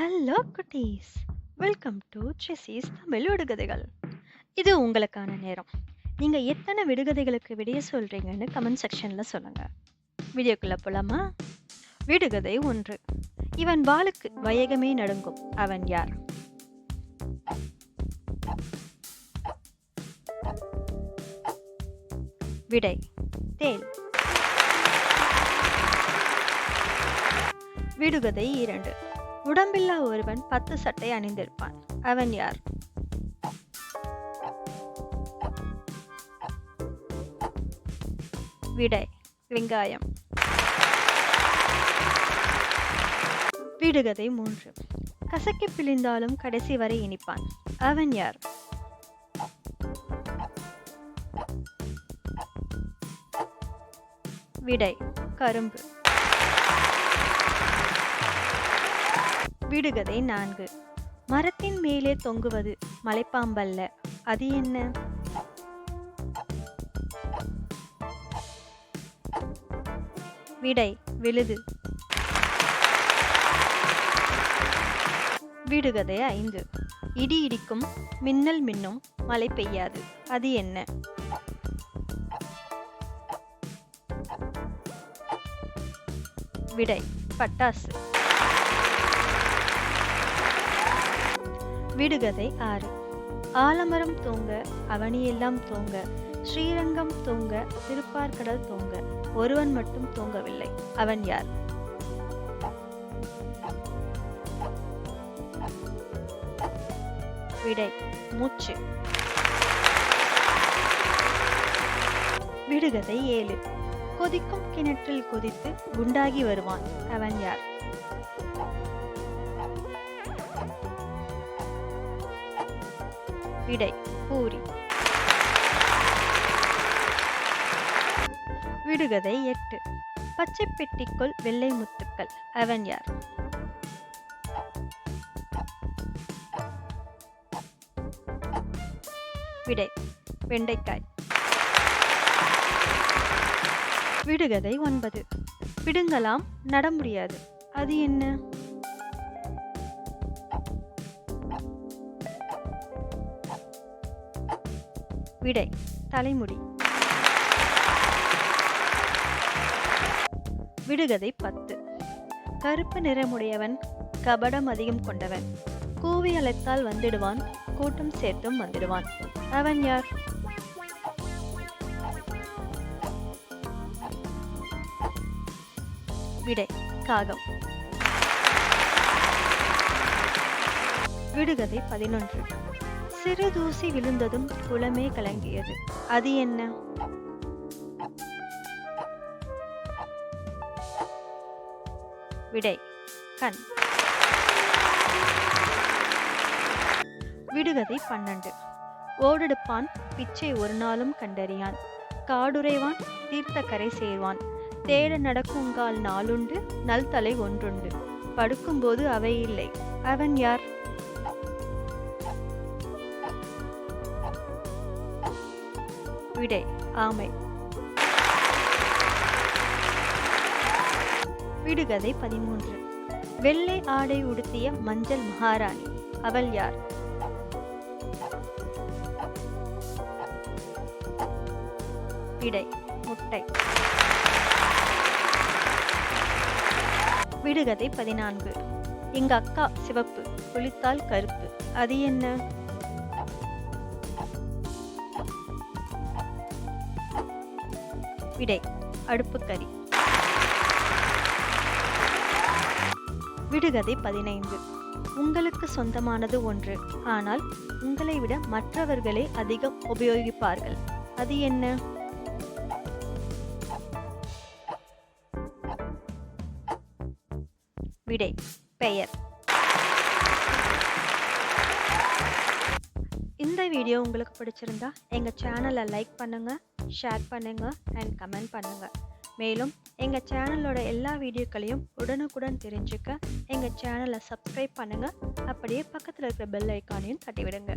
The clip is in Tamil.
ஹலோ குட்டீஸ். வெல்கம் டு செஸீஸ் தமிழ் விடுகதைகள். இது உங்களுக்கான நேரம். நீங்கள் எத்தனை விடுகதைகளுக்கு விடைய சொல்கிறீங்கன்னு கமெண்ட் செக்ஷனில் சொல்லுங்கள் வீடியோக்குள்ளே போலாமா? விடுகதை ஒன்று. இவன் வாளுக்கு வயகமே நடுங்கும். அவன் யார்? விடை. தேல் விடுகதை இரண்டு. உடம்பில்லா ஒருவன் பத்து சட்டை அணிந்திருப்பான். அவன் யார்? விடை வெங்காயம். வீடுகதை மூன்று. கசக்கி பிழிந்தாலும் கடைசி வரை இனிப்பான். அவன் யார்? விடை கரும்பு. விடுகதை நான்கு. மரத்தின் மேலே தொங்குவது மலைப்பாம்பல்ல. அது என்ன? விடை விழுது. விடுகதை ஐந்து. இடி இடிக்கும் மின்னல் மின்னும் மழை பெய்யாது. அது என்ன? விடை பட்டாசு. விடுகதை ஆறு. ஆலமரம் தூங்க அவனியெல்லாம் தூங்க ஸ்ரீரங்கம் தூங்க திருப்பார்கடல் தூங்க ஒருவன் மட்டும் தூங்கவில்லை. அவன் யார்? விடை மூச்சு. விடுகதை ஏழு. கொதிக்கும் கிணற்றில் கொதித்து குண்டாகி வருவான். அவன் யார்? விடை பூரி. விடுகதை எட்டு. பச்சை பெட்டிக்குள் வெள்ளை முத்துக்கள். அவன் யார்? விடை வெண்டைக்காய். விடுகதை ஒன்பது. பிடுங்கலாம் நட முடியாது. அது என்ன? விடை தலைமுடி. விடுகதை பத்து. கருப்பு நிறமுடையவன் கபடம் அதிகம் கொண்டவன். கூவி அழைத்தால் வந்துடுவான் கூட்டம் சேர்த்தும் வந்துடுவான். அவன் யார்? விடை காகம். விடுகதை பதினொன்று. சிறு தூசி விழுந்ததும் குளமே கலங்கியது. அது என்ன? விடை கண். விடுகதை பன்னெண்டு. ஓடெடுப்பான் பிச்சை ஒரு நாளும் கண்டறியான். காடுரைவான் தீர்த்த கரை சேர்வான். தேட நடக்குங்கால் நாளுண்டு நல் தலை ஒன்றுண்டு. படுக்கும்போது அவை இல்லை. அவன் யார்? விடை. ஆமை. விடுகதை பதிமூன்று. வெள்ளை ஆடை உடுத்திய மஞ்சள் மகாராணி. அவள் யார்? விடை. முட்டை. விடுகதை பதினான்கு. எங்க அக்கா சிவப்பு குளித்தால் கருப்பு. அது என்ன? விடை அடுப்புக்கறி விடுகதை பதினைந்து. உங்களுக்கு சொந்தமானது ஒன்று. ஆனால் உங்களை விட மற்றவர்களே அதிகம் உபயோகிப்பார்கள். அது என்ன? விடை. பெயர். இந்த வீடியோ உங்களுக்கு பிடிச்சிருந்தா எங்கள் சேனலை லைக் பண்ணுங்கள் ஷேர் பண்ணுங்கள் அண்ட் கமெண்ட் பண்ணுங்கள் மேலும் எங்கள் சேனலோட எல்லா வீடியோக்களையும் உடனுக்குடன் தெரிஞ்சுக்க எங்கள் சேனலை சப்ஸ்கிரைப் பண்ணுங்கள் அப்படியே பக்கத்தில் இருக்கிற பெல் ஐக்கானையும் தட்டி விடுங்க